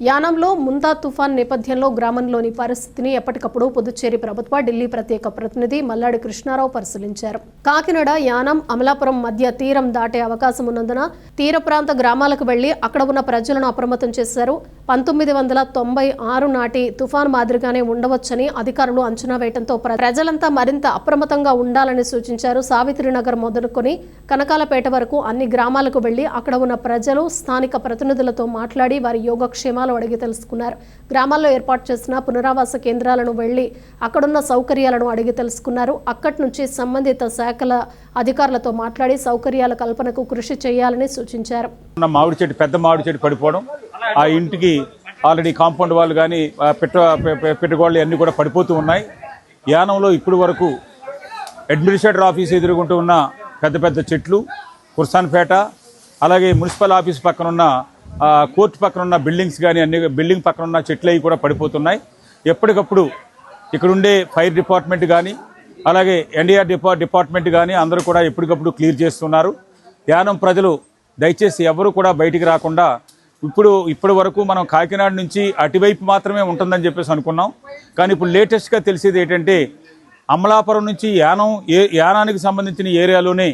యానంలో ముందా తుఫాన్ నేపథ్యంలో గ్రామంలోని పరిస్థితిని ఎప్పటికప్పుడు పుదుచ్చేరి ప్రభుత్వ ఢిల్లీ ప్రత్యేక ప్రతినిధి మల్లాడి కృష్ణారావు పరిశీలించారు. కాకినాడ యానం అమలాపురం మధ్య తీరం దాటే అవకాశం ఉన్నందున తీర ప్రాంత గ్రామాలకు వెళ్ళి అక్కడ ఉన్న ప్రజలను అప్రమత్తం చేశారు. పంతొమ్మిది వందల తొంభై ఆరు నాటి తుఫాన్ మాదిరిగానే ఉండవచ్చని అధికారులు అంచనా వేయడంతో ప్ర- ప్రజలంతా మరింత అప్రమత్తంగా ఉండాలని సూచించారు సావిత్రినగర్ మొదలుకొని కనకాలపేట వరకు అన్ని గ్రామాలకు వెళ్ళి అక్కడ ఉన్న ప్రజలు స్థానిక ప్రతినిధులతో మాట్లాడి వారి యోగక్షేమాలు అడిగి తెలుసుకున్నారు. గ్రామాల్లో ఏర్పాటు చేసిన పునరావాస కేంద్రాలను వెళ్ళి అక్కడున్న సౌకర్యాలను అడిగి తెలుసుకున్నారు. అక్కడి నుంచి సంబంధిత శాఖల అధికారులతో మాట్లాడి సౌకర్యాల కల్పనకు కృషి చేయాలని సూచించారు. ఉన్న మామిడి చెట్టు పెద్ద మామిడి చెట్టు పడిపోవడం ఆ ఇంటికి ఆల్రెడీ కాంపౌండ్ వాళ్ళు కానీ పెట్ట పె- అన్నీ కూడా పడిపోతూ ఉన్నాయి. యానంలో ఇప్పటి వరకు అడ్మినిస్ట్రేటర్ ఆఫీస్ ఎదుర్కొంటూ ఉన్న పెద్ద పెద్ద చెట్లు కుర్సాన్పేట అలాగే మున్సిపల్ ఆఫీస్ పక్కన ఉన్న కోర్టు పక్కన ఉన్న బిల్డింగ్స్ కానీ అన్ని బిల్డింగ్ పక్కన ఉన్న చెట్లు అవి కూడా పడిపోతున్నాయి. ఎప్పటికప్పుడు ఇక్కడుండే ఫైర్ డిపార్ట్మెంట్ కానీ అలాగే ఎన్డీఆర్ డిపా డిపార్ట్మెంట్ కానీ అందరూ కూడా ఎప్పటికప్పుడు క్లియర్ చేస్తున్నారు. యానం ప్రజలు దయచేసి ఎవరు కూడా బయటికి రాకుండా ఇప్పుడు ఇప్పటి వరకు మనం కాకినాడ నుంచి అటువైపు మాత్రమే ఉంటుందని చెప్పేసి అనుకున్నాం. కానీ ఇప్పుడు లేటెస్ట్గా తెలిసేది ఏంటంటే అమలాపురం నుంచి యానం ఏ యానానికి సంబంధించిన ఏరియాలోనే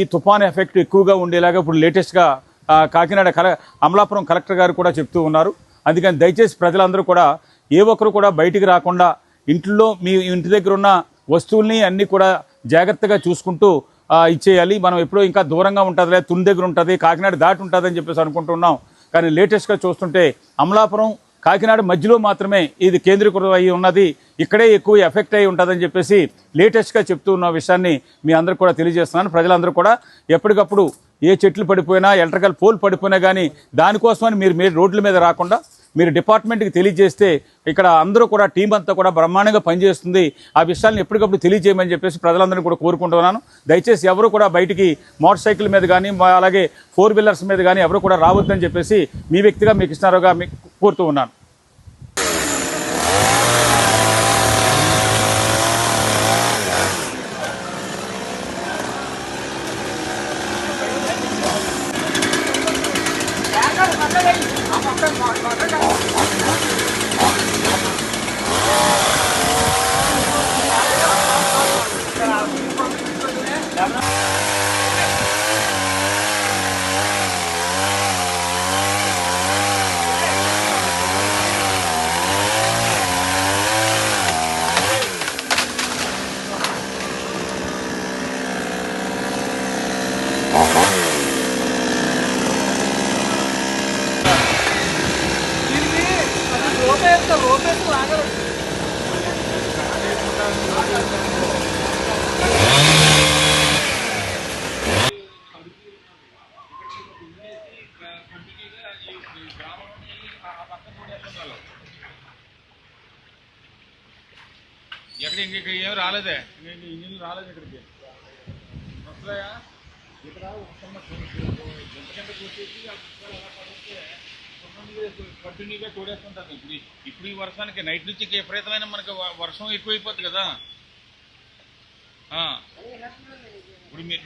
ఈ తుఫాన్ ఎఫెక్ట్ ఎక్కువగా ఉండేలాగా ఇప్పుడు లేటెస్ట్గా కాకినాడ కల అమలాపురం కలెక్టర్ గారు కూడా చెప్తూ ఉన్నారు. అందుకని దయచేసి ప్రజలందరూ కూడా ఏ ఒక్కరు కూడా బయటికి రాకుండా ఇంట్లో మీ ఇంటి దగ్గర ఉన్న వస్తువుల్ని అన్నీ కూడా జాగ్రత్తగా చూసుకుంటూ ఇచ్చేయాలి. మనం ఎప్పుడో ఇంకా దూరంగా ఉంటుందిలే తుని దగ్గర ఉంటుంది కాకినాడ దాటి ఉంటుంది అని చెప్పేసి అనుకుంటున్నాం. కానీ లేటెస్ట్గా చూస్తుంటే అమలాపురం కాకినాడ మధ్యలో మాత్రమే ఇది కేంద్రీకృతం అయి ఉన్నది. ఇక్కడే ఎక్కువ ఎఫెక్ట్ అయి ఉంటుందని చెప్పేసి లేటెస్ట్గా చెప్తూ ఉన్న విషయాన్ని మీ అందరికి కూడా తెలియజేస్తున్నాను. ప్రజలందరూ కూడా ఎప్పటికప్పుడు ఏ చెట్లు పడిపోయినా ఎలక్ట్రికల్ పోల్ పడిపోయినా కానీ దానికోసమని మీరు మీరు రోడ్ల మీద రాకుండా మీరు డిపార్ట్మెంట్కి తెలియజేస్తే ఇక్కడ అందరూ కూడా టీం అంతా కూడా బ్రహ్మాండంగా పనిచేస్తుంది. ఆ విషయాలను ఎప్పటికప్పుడు తెలియజేయమని చెప్పేసి ప్రజలందరినీ కూడా కోరుకుంటున్నాను. దయచేసి ఎవరు కూడా బయటికి మోటార్ సైకిల్ మీద కానీ అలాగే ఫోర్ వీలర్స్ మీద కానీ ఎవరు కూడా రావద్దని చెప్పేసి మీ వ్యక్తిగా మీకు ఇస్తున్నారుగా మీకు కోరుతూ ఉన్నాను. আপনার ఎక్కడ ఇంక ఏం రాలేదే ఇంజిన్ రాలేదు ఇక్కడికి వస్తాయా ఇక్కడ కంటిన్యూగా తోడేస్తుంటారు ఇప్పుడు ఇప్పుడు ఈ వర్షానికి నైట్ నుంచి విపరీతమైన మనకి వర్షం ఎక్కువైపోతుంది కదా ఇప్పుడు మీరు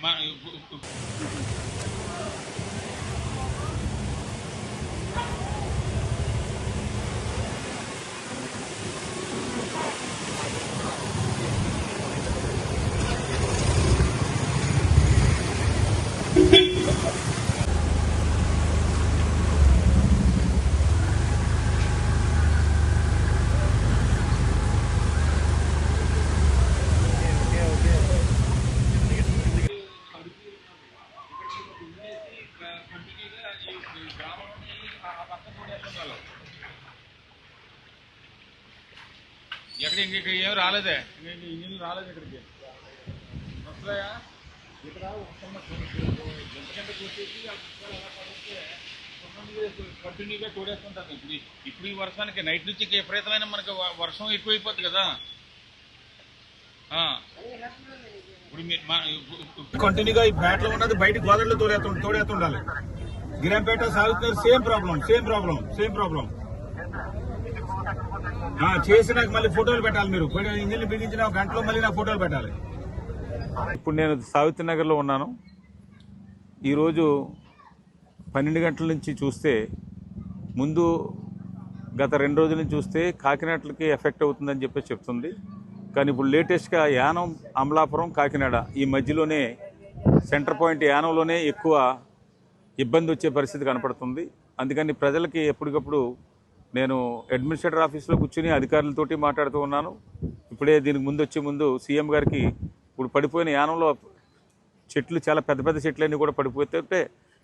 ఎక్కడ ఇంక ఇక్కడ ఏం రాలేదే? ఇంక ఇంజిన్ రాలేదు ఇక్కడికి. వస్తాయా? ఇక్కడ కంటిన్యూగా చూడేస్తుంటారు ఇప్పుడు ఈ- ఇప్పుడు ఈ వర్షానికి నైట్ నుంచి విపరీతమైన మనకి వర్షం ఎక్కువైపోతుంది కదా. ఆ. ఇప్పుడు కంటిన్యూగా ఈ బ్యాట్లో ఉన్నది బయట గోదావరిలో తోడేస్తు తోడేస్తుండాలి. గిరంపేట సాగుతున్నారు same problem same problem same problem చేసి నాకు మళ్ళీ ఫోటోలు పెట్టాలి మీరు. ఇంజిన్ బిగించిన గంటలో మళ్ళీ నాకు ఫోటోలు పెట్టాలి. ఇప్పుడు నేను సావిత్రి నగర్లో ఉన్నాను. ఈరోజు పన్నెండు గంటల నుంచి చూస్తే ముందు గత రెండు రోజుల నుంచి చూస్తే కాకినాడలకి ఎఫెక్ట్ అవుతుందని చెప్పి చెప్తుంది. కానీ ఇప్పుడు లేటెస్ట్గా యానం అమలాపురం కాకినాడ ఈ మధ్యలోనే సెంటర్ పాయింట్ యానంలోనే ఎక్కువ ఇబ్బంది వచ్చే పరిస్థితి కనపడుతుంది. అందుకని ప్రజలకి ఎప్పటికప్పుడు నేను అడ్మినిస్ట్రేటర్ ఆఫీస్లో కూర్చుని అధికారులతోటి మాట్లాడుతూ ఉన్నాను. ఇప్పుడే దీనికి ముందు వచ్చే ముందు సీఎం గారికి ఇప్పుడు పడిపోయిన యానంలో చెట్లు చాలా పెద్ద పెద్ద చెట్లన్నీ కూడా పడిపోతుంటే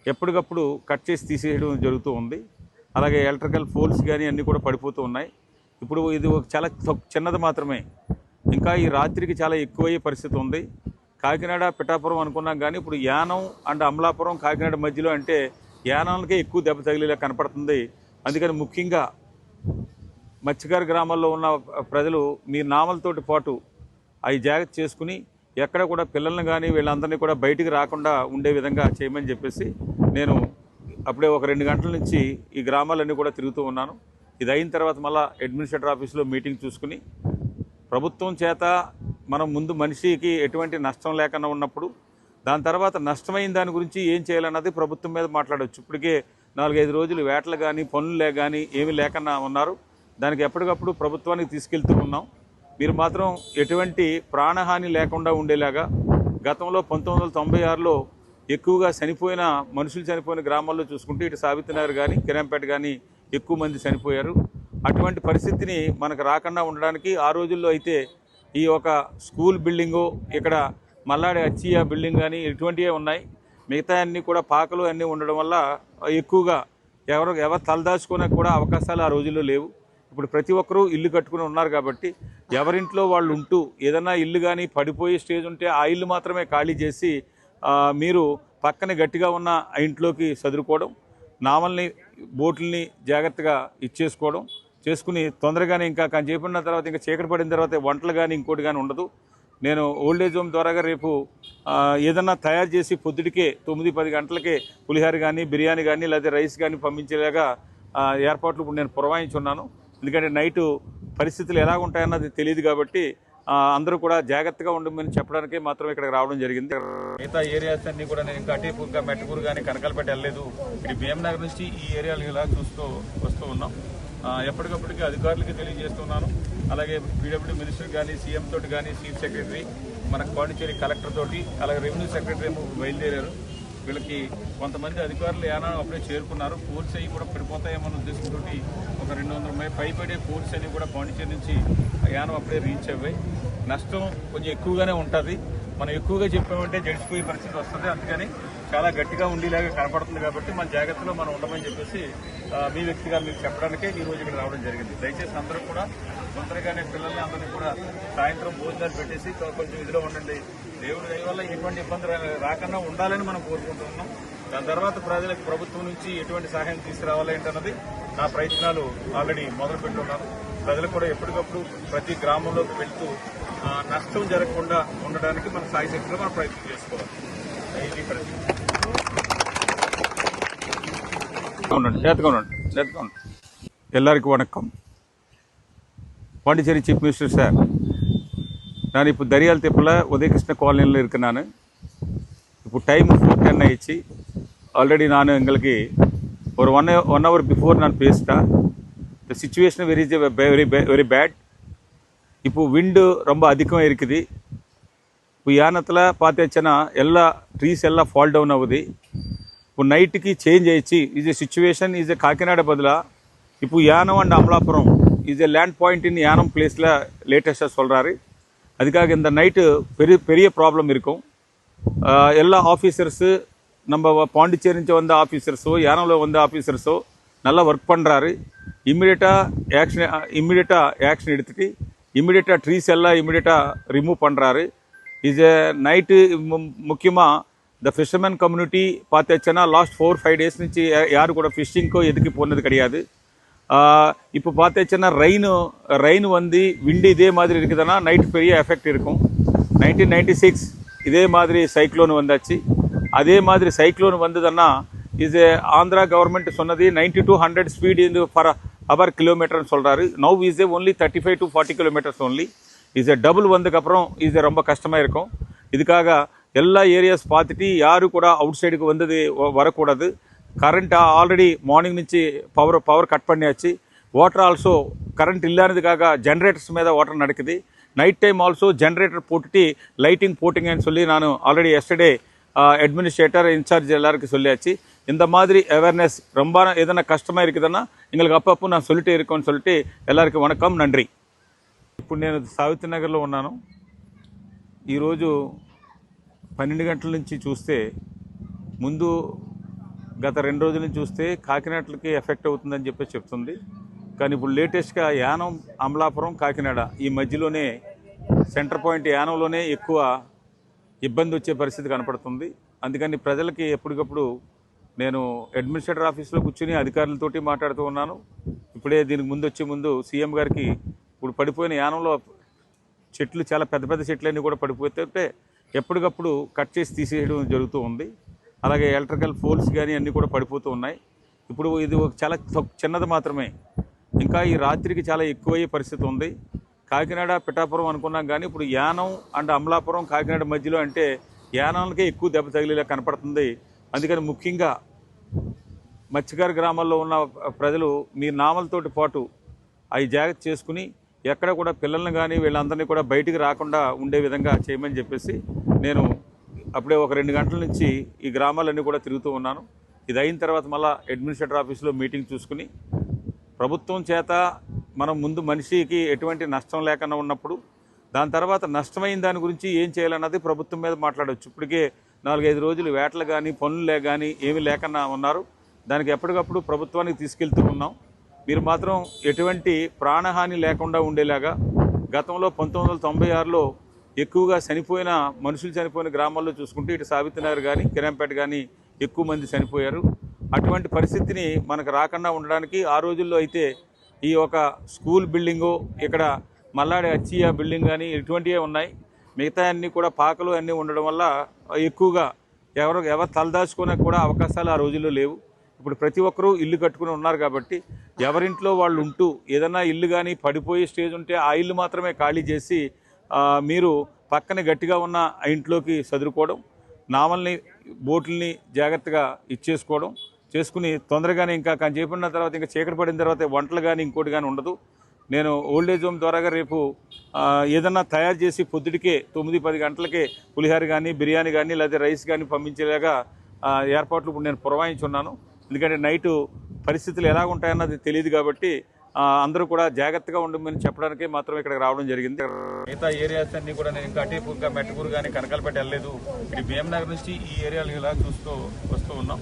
ఎప్పటికప్పుడు కట్ చేసి తీసేయడం జరుగుతూ ఉంది. అలాగే ఎలక్ట్రికల్ పోల్స్ కానీ అన్నీ కూడా పడిపోతూ ఉన్నాయి. ఇప్పుడు ఇది ఒక చాలా చిన్నది మాత్రమే. ఇంకా ఈ రాత్రికి చాలా ఎక్కువయ్యే పరిస్థితి ఉంది. కాకినాడ పిఠాపురం అనుకున్నాం కానీ ఇప్పుడు యానం అండ్ అమలాపురం కాకినాడ మధ్యలో అంటే యానాలకే ఎక్కువ దెబ్బ తగిలేలా కనపడుతుంది. అందుకని ముఖ్యంగా మత్స్యకార గ్రామాల్లో ఉన్న ప్రజలు మీ నామలతోటి పాటు అవి జాగ్రత్త చేసుకుని ఎక్కడ కూడా పిల్లల్ని కానీ వీళ్ళందరినీ కూడా బయటికి రాకుండా ఉండే విధంగా చేయమని చెప్పేసి నేను అప్పుడే ఒక రెండు గంటల నుంచి ఈ గ్రామాలన్నీ కూడా తిరుగుతూ ఉన్నాను. ఇది అయిన తర్వాత మళ్ళీ అడ్మినిస్ట్రేటర్ ఆఫీస్లో మీటింగ్ చూసుకుని ప్రభుత్వం చేత మనం ముందు మనిషికి ఎటువంటి నష్టం లేకుండా ఉన్నప్పుడు దాని తర్వాత నష్టమైన దాని గురించి ఏం చేయాలన్నది ప్రభుత్వం మీద మాట్లాడవచ్చు ఇప్పటికే నాలుగైదు రోజులు వేటలు కానీ పనులు కానీ ఏమీ లేకుండా ఉన్నారు. దానికి ఎప్పటికప్పుడు ప్రభుత్వానికి తీసుకెళ్తూ ఉన్నాం. మీరు మాత్రం ఎటువంటి ప్రాణహాని లేకుండా ఉండేలాగా గతంలో పంతొమ్మిది వందల తొంభై ఆరులో ఎక్కువగా చనిపోయిన మనుషులు చనిపోయిన గ్రామాల్లో చూసుకుంటే ఇటు సావిత్రినగర్ కానీ కిరంపేట కానీ ఎక్కువ మంది చనిపోయారు. అటువంటి పరిస్థితిని మనకు రాకుండా ఉండడానికి ఆ రోజుల్లో అయితే ఈ ఒక స్కూల్ బిల్డింగు ఇక్కడ మల్లాడి అచ్చియా బిల్డింగ్ కానీ ఇటువంటివే ఉన్నాయి. మిగతా అన్నీ కూడా పాకలు అన్నీ ఉండడం వల్ల ఎక్కువగా ఎవరు ఎవరు తలదాచుకునే కూడా అవకాశాలు ఆ రోజుల్లో లేవు. ఇప్పుడు ప్రతి ఒక్కరూ ఇల్లు కట్టుకుని ఉన్నారు కాబట్టి ఎవరింట్లో వాళ్ళు ఉంటూ ఏదైనా ఇల్లు కానీ పడిపోయే స్టేజ్ ఉంటే ఆ ఇల్లు మాత్రమే ఖాళీ చేసి మీరు పక్కన గట్టిగా ఉన్న ఆ ఇంట్లోకి చదువుకోవడం నామల్ని బోట్లని జాగ్రత్తగా ఇచ్చేసుకోవడం చేసుకుని తొందరగానే ఇంకా కానీ చేపడిన తర్వాత ఇంకా చీకటి పడిన తర్వాత వంటలు కానీ ఇంకోటి కానీ ఉండదు. నేను ఓల్డ్ ఏజ్ హోమ్ ద్వారా రేపు ఏదన్నా తయారు చేసి పొద్దుటికే తొమ్మిది పది గంటలకే పులిహార కానీ బిర్యానీ కానీ లేదా రైస్ కానీ పంపించేలాగా ఏర్పాట్లు ఇప్పుడు నేను పురమాయించున్నాను. ఎందుకంటే నైటు పరిస్థితులు ఎలా ఉంటాయన్నది తెలియదు కాబట్టి అందరూ కూడా జాగ్రత్తగా ఉండమని చెప్పడానికే మాత్రం ఇక్కడికి రావడం జరిగింది. మిగతా ఏరియాస్ అన్ని కూడా నేను ఇంకా అటేపు ఇంకా మెట్టకూరు కానీ కనకాలపేట వెళ్ళలేదు. ఇది భీమనగర్ నుంచి ఈ ఏరియాలు ఇలా చూస్తూ వస్తూ ఉన్నాం. ఎప్పటికప్పటికి అధికారులకి తెలియజేస్తున్నాను. అలాగే పీడబ్ల్యూ మినిస్టర్ కానీ సీఎం తోటి కానీ చీఫ్ సెక్రటరీ మన పాండిచేరి కలెక్టర్ తోటి అలాగే రెవెన్యూ సెక్రటరీ బయలుదేరారు. వీళ్ళకి కొంతమంది అధికారులు ఏనా అప్పుడే చేరుకున్నారు. ఫోర్స్ అవి కూడా పడిపోతాయేమన్న ఉద్దేశంతో ఒక రెండు వందల మై పైపడే ఫోర్స్ అన్ని కూడా పాండిచేరి నుంచి యానం అప్పుడే రీచ్ అవ్వాయి. నష్టం కొంచెం ఎక్కువగానే ఉంటుంది. మనం ఎక్కువగా చెప్పామంటే జడిచిపోయే పరిస్థితి వస్తుంది. అందుకని చాలా గట్టిగా ఉండేలాగా కనపడుతుంది కాబట్టి మన జాగ్రత్తలో మనం ఉండమని చెప్పేసి మీ వ్యక్తిగా మీకు చెప్పడానికే ఈ రోజు ఇక్కడ రావడం జరిగింది. దయచేసి అందరూ కూడా తొందరగానే పిల్లల్ని అందరినీ కూడా సాయంత్రం భోజనాలు పెట్టేసి కొంచెం ఇదిలో ఉండండి. దేవుడి దయ వల్ల ఎటువంటి ఇబ్బంది రాకుండా ఉండాలని మనం కోరుకుంటున్నాం దాని తర్వాత ప్రజలకు ప్రభుత్వం నుంచి ఎటువంటి సహాయం తీసుకురావాలి ఏంటన్నది నా ప్రయత్నాలు ఆల్రెడీ మొదలుపెట్టున్నాను. ప్రజలు కూడా ఎప్పటికప్పుడు ప్రతి గ్రామంలోకి వెళ్తూ నష్టం జరగకుండా ఉండడానికి మన సాయి శక్తిలో మనం ప్రయత్నం చేసుకోవాలి ఇది పరిస్థితి ఉండండి చేతగా ఉండండి చేతగా ఉండండి எல்லாருக்கும் வணக்கம் பாண்டிச்சேரி சீஃப் மினிஸ்டர் சார் நான் இப்போ தரியால் தெப்பில் உதயகிருஷ்ண காலனியில் இருக்கேன் நான் இப்போ டைம் ஃபோர் டென் ஆயிடுச்சு ஆல்ரெடி நான் எங்களுக்கு ஒரு ஒன் ஒன் ஹவர் பிஃபோர் நான் பேசிட்டேன் the situation very very very bad இப்போது விண்டு ரொம்ப அதிகமாக இருக்குது. இப்போ யானத்தில் பார்த்தாச்சுன்னா ಎಲ್ಲ ட்ரீஸ் எல்லாம் ஃபால் டவுன் ஆகுது. இப்போ நைட்டுக்கு சேஞ்ச் అయ్యి is a situation is a Kakinada பதிலாக இப்போ Yanam and Amalapuram is a land point in Yanam ప్లేஸில் லேட்டஸ்ட்டாக சொல்கிறாரு அதுக்காக இந்த நைட்டு பெரிய பெரிய ப்ராப்ளம் இருக்கும். எல்லா ஆஃபீஸர்ஸு நம்ம பாண்டிச்சேரிஞ்சு வந்த ஆஃபீஸர்ஸோ யானவில் வந்த ஆஃபீஸர்ஸோ நல்லா ஒர்க் பண்ணுறாரு இம்மிடியட்டாக ஆக்ஷன் இம்மிடியட்டாக ஆக்ஷன் எடுத்துகிட்டு இம்மிடியேட்டாக ட்ரீஸ் எல்லாம் இம்மிடியேட்டாக ரிமூவ் பண்ணுறாரு இது நைட்டு முக்கியமாக த ஃபிஷர்மேன் கம்யூனிட்டி பார்த்துச்சுன்னா லாஸ்ட் ஃபோர் ஃபைவ் டேஸ் నుంచి யாரு கூட ஃபிஷ்ஷிங்க்கோ எதுக்கு போனது கிடையாது. இப்போ பார்த்துச்சுன்னா ரெயினு ரெயின் வந்து விண்டு இதே மாதிரி இருக்குதுன்னா நைட் பெரிய எஃபெக்ட் இருக்கும். நைன்டீன் நைன்டி சிக்ஸ் இதே மாதிரி சைக்ளோன் வந்தாச்சு. அதே மாதிரி சைக்ளோன் வந்ததுன்னா இது ஆந்திரா கவர்மெண்ட் சொன்னது நைன்டி டூ ஹண்ட்ரட் ஸ்பீடு இந்த ஃபார் அவர் கிலோமீட்டர்னு சொல்கிறாரு now is a only thirty five to forty kilometers only இது டபுள் வந்ததுக்கப்புறம் இது ரொம்ப கஷ்டமாக இருக்கும். இதுக்காக எல்லா ஏரியாஸ் பார்த்துட்டு யாரும் கூட அவுட் சைடுக்கு வந்தது வரக்கூடாது. கரண்ட்டாக ஆல்ரெடி மார்னிங் నుంచి பவர் பவர் கட் பண்ணியாச்சு. வாட்டர் ஆல்சோ கரண்ட் இல்லாததுக்காக ஜென்ரேட்டர்ஸ் மேலே வாட்டர் நடக்குது. நைட் டைம் ஆல்சோ ஜென்ரேட்டர் போட்டுட்டு லைட்டிங் போட்டிங்கன்னு சொல்லி நான் ஆல்ரெடி எஸ்டர்டே அட்மினிஸ்ட்ரேட்டர் இன்சார்ஜ் எல்லாருக்கும் சொல்லியாச்சு. இந்த மாதிரி அவேர்னஸ் ரொம்ப எதனா கஷ்டமாக இருக்குதுன்னா எங்களுக்கு அப்பப்போ நான் சொல்லிட்டே இருக்கோன்னு சொல்லிட்டு எல்லாருக்கும் வணக்கம் நன்றி ఇప్పుడు నేను సావిత్రి నగర్లో ఉన్నాను ఈరోజు పన్నెండు గంటల నుంచి చూస్తే ముందు గత రెండు రోజుల నుంచి చూస్తే కాకినాడలకి ఎఫెక్ట్ అవుతుందని చెప్పేసి చెప్తుంది కానీ ఇప్పుడు లేటెస్ట్గా యానం అమలాపురం కాకినాడ ఈ మధ్యలోనే సెంటర్ పాయింట్ యానంలోనే ఎక్కువ ఇబ్బంది వచ్చే పరిస్థితి కనపడుతుంది అందుకని ప్రజలకి ఎప్పటికప్పుడు నేను అడ్మినిస్ట్రేటర్ ఆఫీస్లో కూర్చుని అధికారులతోటి మాట్లాడుతూ ఉన్నాను. ఇప్పుడే దీనికి ముందు వచ్చే ముందు సీఎం గారికి ఇప్పుడు పడిపోయిన యానంలో చెట్లు చాలా పెద్ద పెద్ద చెట్లన్నీ కూడా పడిపోతుంటే ఎప్పటికప్పుడు కట్ చేసి తీసేయడం జరుగుతూ ఉంది. అలాగే ఎలక్ట్రికల్ పోల్స్ కానీ అన్నీ కూడా పడిపోతూ ఉన్నాయి. ఇప్పుడు ఇది ఒక చాలా చిన్నది మాత్రమే. ఇంకా ఈ రాత్రికి చాలా ఎక్కువయ్యే పరిస్థితి ఉంది. కాకినాడ పిఠాపురం అనుకున్నాం కానీ ఇప్పుడు యానం అండ్ అమలాపురం కాకినాడ మధ్యలో అంటే యానాలకే ఎక్కువ దెబ్బ తగిలేలా కనపడుతుంది. అందుకని ముఖ్యంగా మత్స్యకార గ్రామాల్లో ఉన్న ప్రజలు మీ నామలతోటి పాటు అవి జాగ్రత్త చేసుకుని ఎక్కడ కూడా పిల్లల్ని కానీ వీళ్ళందరినీ కూడా బయటికి రాకుండా ఉండే విధంగా చేయమని చెప్పేసి నేను అప్పుడే ఒక రెండు గంటల నుంచి ఈ గ్రామాలన్నీ కూడా తిరుగుతూ ఉన్నాను. ఇది అయిన తర్వాత మళ్ళీ అడ్మినిస్ట్రేటర్ ఆఫీస్లో మీటింగ్ చూసుకుని ప్రభుత్వం చేత మనం ముందు మనిషికి ఎటువంటి నష్టం లేకుండా ఉన్నప్పుడు దాని తర్వాత నష్టమైన దాని గురించి ఏం చేయాలన్నది ప్రభుత్వం మీద మాట్లాడవచ్చు ఇప్పటికే నాలుగైదు రోజులు వేటలు కానీ పనులు కానీ ఏమీ లేకుండా ఉన్నారు. దానికి ఎప్పటికప్పుడు ప్రభుత్వానికి తీసుకెళ్తూ ఉన్నాం. మీరు మాత్రం ఎటువంటి ప్రాణహాని లేకుండా ఉండేలాగా గతంలో పంతొమ్మిది వందల తొంభై ఆరులో ఎక్కువగా చనిపోయిన మనుషులు చనిపోయిన గ్రామాల్లో చూసుకుంటే ఇటు సావిత్రినగర్ కానీ కిరంపేట కానీ ఎక్కువ మంది చనిపోయారు. అటువంటి పరిస్థితిని మనకు రాకుండా ఉండడానికి ఆ రోజుల్లో అయితే ఈ ఒక స్కూల్ బిల్డింగు ఇక్కడ మల్లాడి అచ్చియ బిల్డింగ్ కానీ ఇటువంటివే ఉన్నాయి. మిగతా అన్నీ కూడా పాకలు అన్నీ ఉండడం వల్ల ఎక్కువగా ఎవరు ఎవరు తలదాచుకోవడానికి కూడా అవకాశాలు ఆ రోజుల్లో లేవు. ఇప్పుడు ప్రతి ఒక్కరూ ఇల్లు కట్టుకుని ఉన్నారు కాబట్టి ఎవరింట్లో వాళ్ళు ఉంటూ ఏదైనా ఇల్లు కానీ పడిపోయే స్టేజ్ ఉంటే ఆ ఇల్లు మాత్రమే ఖాళీ చేసి మీరు పక్కన గట్టిగా ఉన్న ఆ ఇంట్లోకి చదురుకోవడం నామల్ని బోట్లని జాగ్రత్తగా ఇచ్చేసుకోవడం చేసుకుని తొందరగానే ఇంకా కానీ చేపడిన తర్వాత ఇంకా చీకటి పడిన తర్వాత వంటలు కానీ ఇంకోటి కానీ ఉండదు. నేను ఓల్డ్ ఏజ్ హోమ్ ద్వారాగా రేపు ఏదన్నా తయారు చేసి పొద్దుటికే తొమ్మిది పది గంటలకే పులిహార కానీ బిర్యానీ కానీ లేదా రైస్ కానీ పంపించేలాగా ఏర్పాట్లు ఇప్పుడు నేను పురమాయించున్నాను. ఎందుకంటే నైటు పరిస్థితులు ఎలా ఉంటాయన్నది తెలియదు కాబట్టి అందరూ కూడా జాగ్రత్తగా ఉండమని చెప్పడానికి మాత్రం ఇక్కడికి రావడం జరిగింది. మిగతా ఏరియాస్ అన్ని కూడా నేను ఇంకా అటేపు ఇంకా మెట్టకూరు కానీ కనకాలపేట వెళ్ళలేదు. ఇది భీమనగర్ నుంచి ఈ ఏరియాలు ఇలా చూస్తూ వస్తూ ఉన్నాం.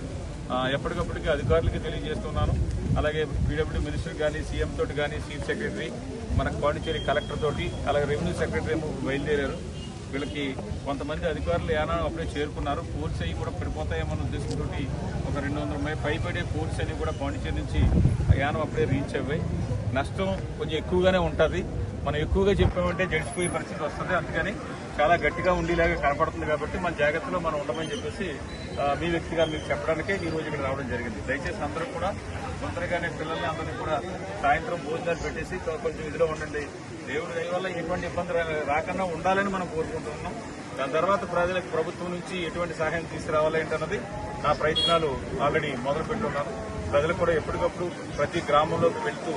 ఎప్పటికప్పటికి అధికారులకి తెలియజేస్తున్నాను. అలాగే పీడబ్ల్యూ మినిస్టర్ కానీ సీఎం తోటి కానీ చీఫ్ సెక్రటరీ మన పాండిచేరి కలెక్టర్ తోటి అలాగే రెవెన్యూ సెక్రటరీ బయలుదేరారు. వీళ్ళకి కొంతమంది అధికారులు ఏనా అప్పుడే చేరుకున్నారు. పోల్స్ అవి కూడా పడిపోతాయేమన్న ఉద్దేశంతో ఒక రెండు వందల మై పైపడే పోల్స్ అన్ని కూడా పాండిచేరి నుంచి యానం అప్పుడే రీచ్ అవ్వాయి నష్టం కొంచెం ఎక్కువగానే ఉంటుంది. మనం ఎక్కువగా చెప్పామంటే జడిచిపోయే పరిస్థితి వస్తుంది. అందుకని చాలా గట్టిగా ఉండేలాగా కనపడుతుంది కాబట్టి మన జాగ్రత్తలో మనం ఉండమని చెప్పేసి మీ వ్యక్తిగా మీకు చెప్పడానికే ఈ రోజు ఇక్కడ రావడం జరిగింది. దయచేసి అందరూ కూడా తొందరగానే పిల్లల్ని అందరినీ కూడా సాయంత్రం భోజనాలు పెట్టేసి కొ- కొంచెం ఇదిలో ఉండండి దేవుడి దయ వల్ల ఎటువంటి ఇబ్బంది రా- రాకుండా ఉండాలని మనం కోరుకుంటున్నాం దాని తర్వాత ప్రజలకు ప్రభుత్వం నుంచి ఎటువంటి సహాయం తీసుకురావాలి ఏంటన్నది నా ప్రయత్నాలు ఆల్రెడీ మొదలు పెట్టున్నాను ప్రజలు కూడా ఎప్పటికప్పుడు ప్రతి గ్రామంలోకి వెళ్తూ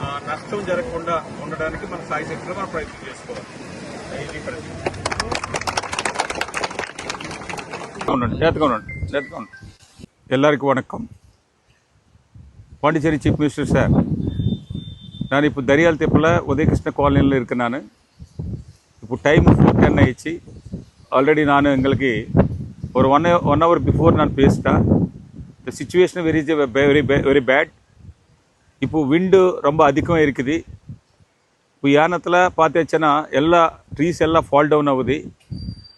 ఆ, నష్టం జరగకుండా ఉండడానికి మన సాయి శక్తిలో మనం ప్రయత్నం చేసుకోవాలి ఇది పరిస్థితి ఉండండి చేతగా ఉండండి చేతగా ఉండండి எல்லாருக்கும் வணக்கம் பாண்டிச்சேரி சீஃப் மினிஸ்டர் சார் நான் இப்போ தரியால் தெப்பில் உதயகிருஷ்ண காலனியில் இருக்கேன் நான். இப்போ டைம் ஃபோர் டென் ஆயிடுச்சு. ஆல்ரெடி நான் எங்களுக்கு ஒரு ஒன் ஒன் ஹவர் பிஃபோர் நான் பேசிட்டேன் the situation very very very bad இப்போ விண்டு ரொம்ப அதிகமாக இருக்குது. இப்போ யானத்தில் பார்த்தாச்சுன்னா எல்லா ட்ரீஸ் எல்லாம் ஃபால் டவுன் ஆகுது.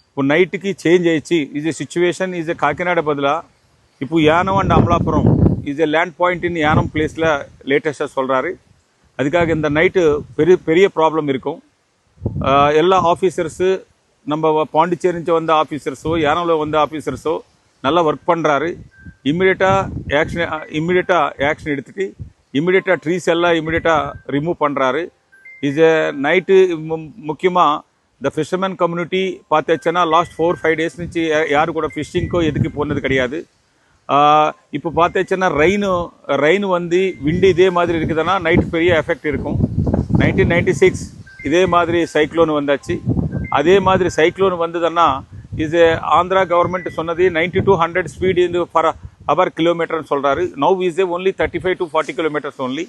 இப்போ நைட்டுக்கு சேஞ்ச் ஆயிடுச்சு. இது சுச்சுவேஷன் இது காக்கிநாட பதிலாக இப்போ Yanam and Amalapuram is a land பாயிண்ட்னு Yanam பிளேஸில் லேட்டஸ்ட்டாக சொல்கிறாரு அதுக்காக இந்த நைட்டு பெரிய பெரிய ப்ராப்ளம் இருக்கும். எல்லா ஆஃபீஸர்ஸு நம்ம பாண்டிச்சேரிஞ்சு வந்த ஆஃபீஸர்ஸோ யானாவில் வந்த ஆஃபீஸர்ஸோ நல்லா ஒர்க் பண்ணுறாரு இம்மிடியட்டாக ஆக்ஷன் இம்மிடியட்டாக ஆக்ஷன் எடுத்துகிட்டு இம்மிடியட்டாக ட்ரீஸ் எல்லாம் இம்மிடியட்டாக ரிமூவ் பண்ணுறாரு இது நைட்டு முக்கியமாக இந்த ஃபிஷர்மேன் கம்யூனிட்டி பார்த்துச்சுன்னா லாஸ்ட் ஃபோர் ஃபைவ் டேஸ் நினச்சி யார் கூட ஃபிஷ்ஷிங்க்கோ எதுக்கு போனது கிடையாது. இப்போ பார்த்தாச்சுன்னா ரெயினு ரெயின் வந்து விண்டு இதே மாதிரி இருக்குதுன்னா நைட் பெரிய எஃபெக்ட் இருக்கும். நைன்டீன் நைன்டி சிக்ஸ் இதே மாதிரி சைக்ளோன் வந்தாச்சு. அதே மாதிரி சைக்ளோன் வந்ததுன்னா இது ஆந்திரா கவர்மெண்ட் சொன்னது நைன்டி டூ ஹண்ட்ரட் ஸ்பீடு இந்த பர் அவர் கிலோமீட்டர்னு சொல்கிறாரு now is a only thirty five to forty kilometers only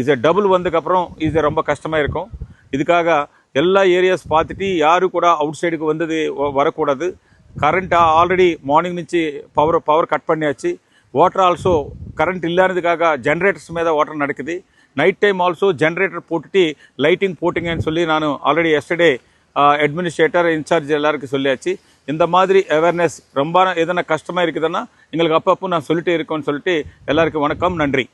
இது டபுள் வந்ததுக்கப்புறம் இது ரொம்ப கஷ்டமாக இருக்கும். இதுக்காக எல்லா ஏரியாஸ் பார்த்துட்டு யாரும் கூட அவுட் சைடுக்கு வந்தது வரக்கூடாது. కరెంట్ ఆల్రెడీ మార్నింగ్ నుంచి power power cut పడినాచి water also current ఇల్లానదికాక generators మీద వాటర్ నడికింది నైట్ టైం ఆల్సோ ஜென்ரேட்டர் போட்டுட்டு லைட்டிங் போட்டிங்கன்னு சொல்லி நான் ஆல்ரெடி எஸ்டர்டே அட்மினிஸ்ட்ரேட்டர் இன்சார்ஜ் எல்லாருக்கும் சொல்லியாச்சு இந்த மாதிரி அவேர்னஸ் ரொம்ப எதனா கஷ்டமாக இருக்குதுன்னா எங்களுக்கு அப்பப்போ நான் சொல்லிட்டே இருக்கோன்னு சொல்லிட்டு எல்லாருக்கும் வணக்கம் நன்றி